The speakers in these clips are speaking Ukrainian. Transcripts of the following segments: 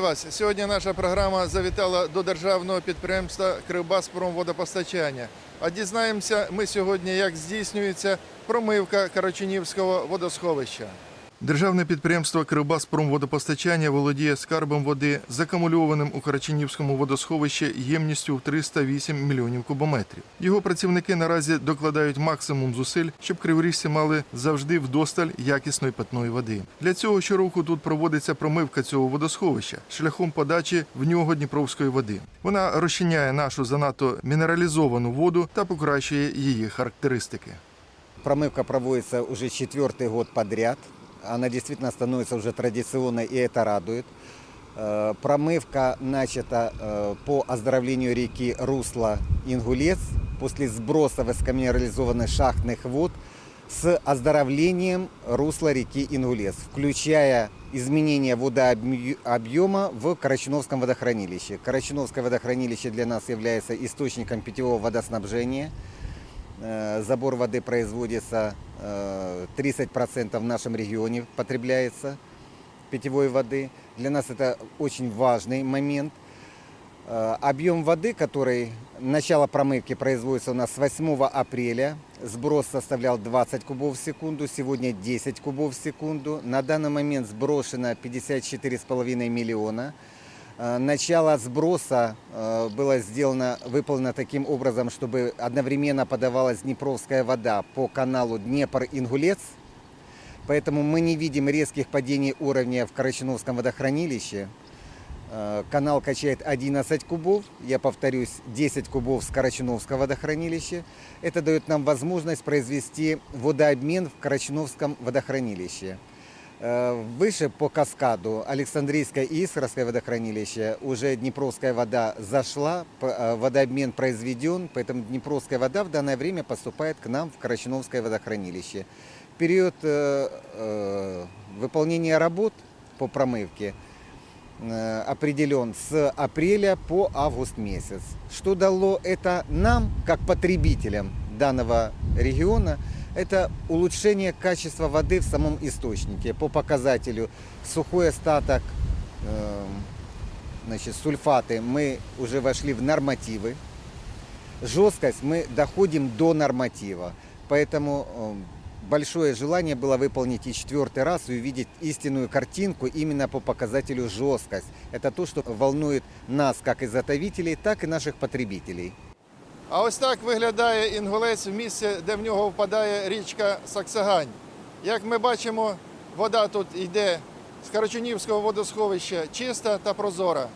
Вітаю вас! Сьогодні наша програма завітала до державного підприємства Кривбаспромводопостачання. А дізнаємося ми сьогодні, як здійснюється промивка Карачунівського водосховища. Державне підприємство Кривбаспромводопостачання володіє скарбом води, закамульованим у Карачунівському водосховищі ємністю в 308 мільйонів кубометрів. Його працівники наразі докладають максимум зусиль, щоб криворіжці мали завжди вдосталь якісної питної води. Для цього щороку тут проводиться промивка цього водосховища шляхом подачі в нього дніпровської води. Вона розчиняє нашу занадто мінералізовану воду та покращує її характеристики. Промывка проводится уже четвертый год подряд. Она действительно становится уже традиционной, и это радует. Э, Промывка начата э, по оздоровлению реки Русла Ингулец после сброса высокоминерализованных шахтных вод с оздоровлением русла реки Ингулец, включая изменение водообъема в Карачуновском водохранилище. Карачуновское водохранилище для нас является источником питьевого водоснабжения. Э, Забор воды производится, э, 30% в нашем регионе потребляется питьевой воды. Для нас это очень важный момент. Э, Объем воды, который начало промывки производится у нас с 8 апреля. Сброс составлял 20 кубов в секунду, сегодня 10 кубов в секунду. На данный момент сброшено 54,5 миллиона. Э, Начало сброса э, было сделано, выполнено таким образом, чтобы одновременно подавалась Днепровская вода по каналу Днепр-Ингулец. Поэтому мы не видим резких падений уровня в Карачуновском водохранилище. Э, Канал качает 11 кубов, я повторюсь, 10 кубов с Карачуновского водохранилища. Это дает нам возможность произвести водообмен в Карачуновском водохранилище. Э, Выше по каскаду Александрийское и Искровское водохранилище уже Днепровская вода зашла, э, водообмен произведен, поэтому Днепровская вода в данное время поступает к нам в Карачуновское водохранилище. Период э, выполнения работ по промывке определен с апреля по август месяц. Что дало это нам, как потребителям данного региона, это улучшение качества воды в самом источнике по показателю сухой остаток, э, значит, сульфаты мы уже вошли в нормативы, жесткость мы доходим до норматива, поэтому э, большое желание было выполнить и четвертый раз и увидеть истинную картинку именно по показателю жесткость. Это то, что волнует нас как изготовителей, так и наших потребителей. А ось так виглядає інгулець в місці, де в нього впадає річка Саксагань. Як ми бачимо, вода тут йде з Карачунівського водосховища чиста та прозора.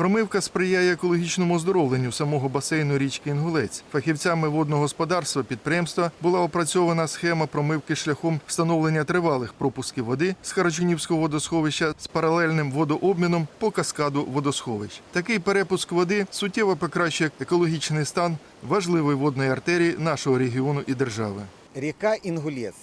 Промивка сприяє екологічному оздоровленню самого басейну річки Інгулець. Фахівцями водного господарства підприємства була опрацьована схема промивки шляхом встановлення тривалих пропусків води з Карачунівського водосховища з паралельним водообміном по каскаду водосховищ. Такий перепуск води суттєво покращує екологічний стан важливої водної артерії нашого регіону і держави. Река Ингулец.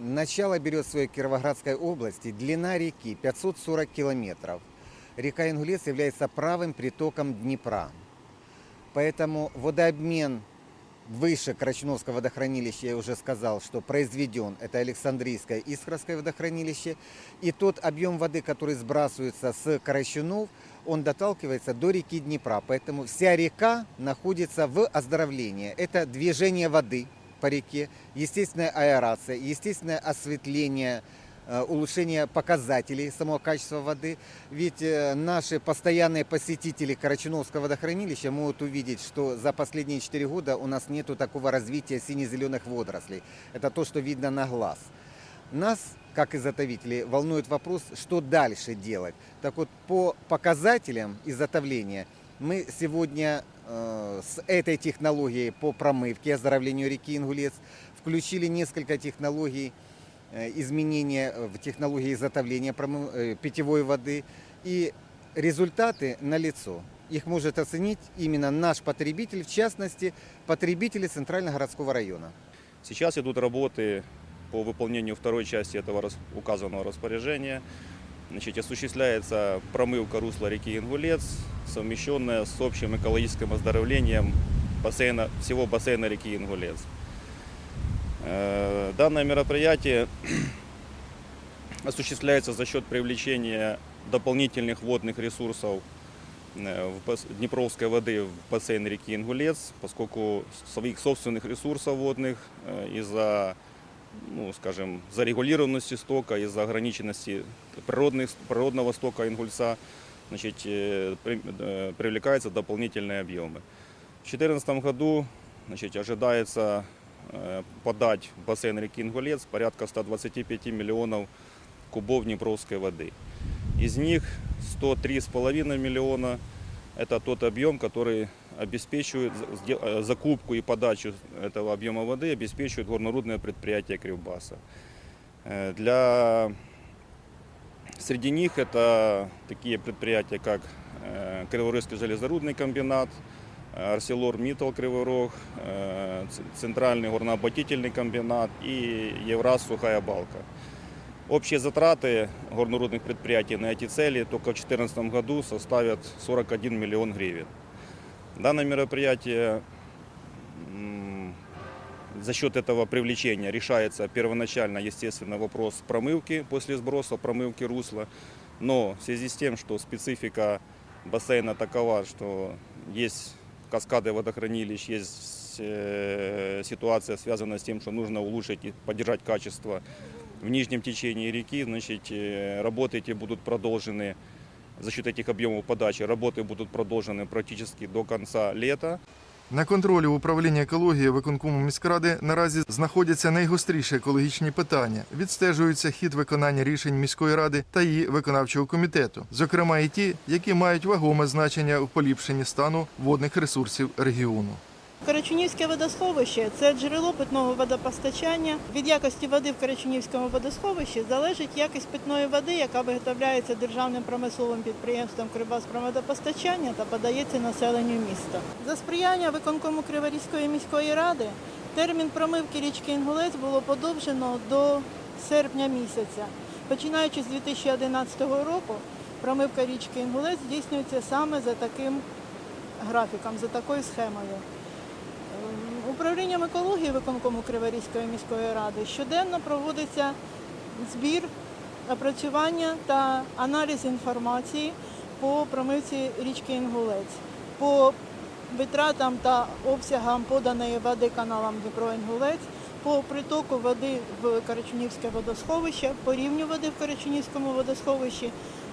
Начало берет в своей Кировоградской области. Длина реки 540 километров. Река Ингулец является правым притоком Днепра. Поэтому водообмен выше Карачуновского водохранилища, я уже сказал, что произведен, это Александрийское и Искровское водохранилище. И тот объем воды, который сбрасывается с Карачунов, он доталкивается до реки Днепра. Поэтому вся река находится в оздоровлении. Это движение воды по реке, естественная аэрация, естественное осветление, улучшение показателей самого качества воды. Ведь э, наши постоянные посетители Карачуновского водохранилища могут увидеть, что за последние 4 года у нас нет такого развития сине-зеленых водорослей. Это то, что видно на глаз. Нас, как изготовителей, волнует вопрос, что дальше делать. Так вот, по показателям изготовления мы сегодня э, с этой технологией по промывке и оздоровлению реки Ингулец включили несколько технологий э, изменения в технологии изготовления промы- э, питьевой воды. И результаты налицо. Их может оценить именно наш потребитель, в частности, потребители Центрально-городского района. Сейчас идут работы по выполнению второй части этого рас- указанного распоряжения. Значит, осуществляется промывка русла реки Ингулец, совмещенная с общим экологическим оздоровлением бассейна, всего бассейна реки Ингулец. Э, Данное мероприятие осуществляется за счет привлечения дополнительных водных ресурсов э, в бас- Днепровской воды в бассейн реки Ингулец, поскольку своих собственных ресурсов водных э, из-за ну, скажем, зарегулированности стока, из-за ограниченности природных, природного стока Ингульца, значит, э, при- э, привлекаются дополнительные объемы. В 2014 году значит, ожидается э, подать в бассейн реки Ингулец порядка 125 миллионов кубов Днепровской воды. Из них 103,5 миллиона – это тот объем, который обеспечивает э, закупку и подачу этого объема воды, обеспечивает горнорудное предприятие Кривбаса. Э, Для Среди них это такие предприятия, как э, Криворижский железорудный комбинат, э, Арселор Миттал Кривой Рог, э, Ц- Центральный горнообогатительный комбинат и Евраз Сухая Балка. Общие затраты горнорудных предприятий на эти цели только в 2014 году составят 41 миллион гривен. Данное мероприятие м, за счет этого привлечения решается первоначально, естественно, вопрос промывки после сброса, промывки русла. Но в связи с тем, что специфика бассейна такова, что есть каскады водохранилищ, есть э, ситуация, связанная с тем, что нужно улучшить и поддержать качество в нижнем течении реки, значит, э, работы эти будут продолжены за счет этих объемов подачи. Работы будут продолжены практически до конца лета. На контролі управління екології виконкому міськради наразі знаходяться найгостріші екологічні питання. Відстежується хід виконання рішень міської ради та її виконавчого комітету, зокрема і ті, які мають вагоме значення у поліпшенні стану водних ресурсів регіону. Карачунівське водосховище це джерело питного водопостачання. Від якості води в Карачунівському водосховищі залежить якість питної води, яка виготовляється державним промисловим підприємством Кривбаспромодопостачання та подається населенню міста. За сприяння виконкому Криворізької міської ради термін промивки річки Інгулець було подовжено до серпня місяця. Починаючи з 2011 року, промивка річки Інгулець здійснюється саме за таким графіком, за такою схемою. Управлінням екології виконкому Криворізької міської ради щоденно проводиться збір, опрацювання та аналіз інформації по промивці річки Інгулець, по витратам та обсягам поданої води каналам Дніпро-Інгулець, по притоку води в Карачунівське водосховище, по рівню води в Карачунівському водосховищі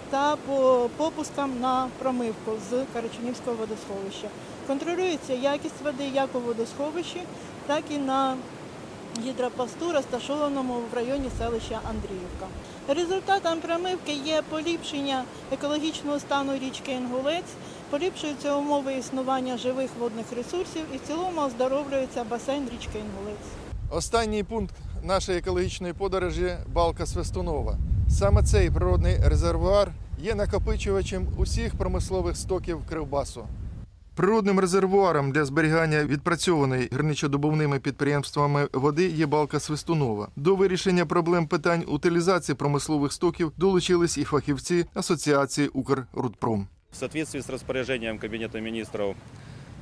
та по попускам на промивку з Карачунівського водосховища. Контролюється якість води як у водосховищі, так і на гідропосту, розташованому в районі селища Андріївка. Результатом промивки є поліпшення екологічного стану річки Інгулець, поліпшуються умови існування живих водних ресурсів і в цілому оздоровлюється басейн річки Інгулець. Останній пункт нашої екологічної подорожі балка Свистунова. Саме цей природний резервуар є накопичувачем усіх промислових стоків Кривбасу. Природним резервуаром для зберігання відпрацьованої гірничодобувними підприємствами води є балка Свистунова. До вирішення проблем питань утилізації промислових стоків долучились і фахівці Асоціації Укррудпром. В соответствии с распоряжением Кабинета министров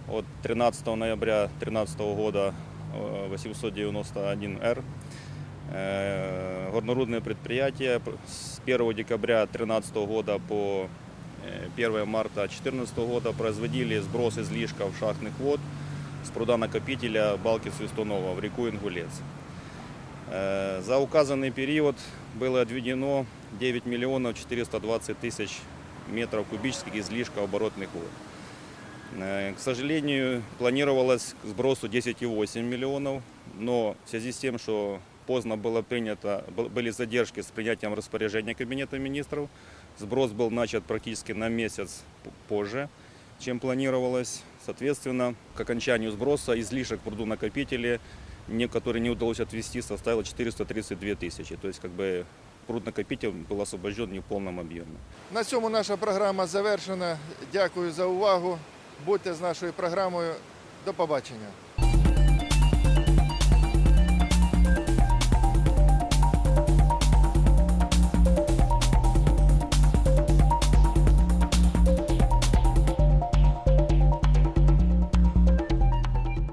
от 13 ноября 2013 года э, 891-Р, э, горнорудное предприятие пр- с 1 декабря 2013 года по э, 1 марта 2014 года производили сброс излишков шахтных вод с пруда накопителя Балки Свистунова в реку Ингулец. Э, За указанный период было отведено 9 миллионов 420 тысяч метров кубических излишка оборотных вод. Э, К сожалению, планировалось к сбросу 10,8 миллионов, но в связи с тем, что поздно было принято, был- были задержки с принятием распоряжения Кабинета министров, сброс был начат практически на месяц п- позже, чем планировалось. Соответственно, к окончанию сброса излишек в пруду накопителе, не- который не удалось отвести, составил 432 тысячи. То есть как бы пруд-накопитель был освобожден не в полном объеме. На цьому наша програма завершена. Дякую за увагу. Будьте з нашою програмою. До побачення.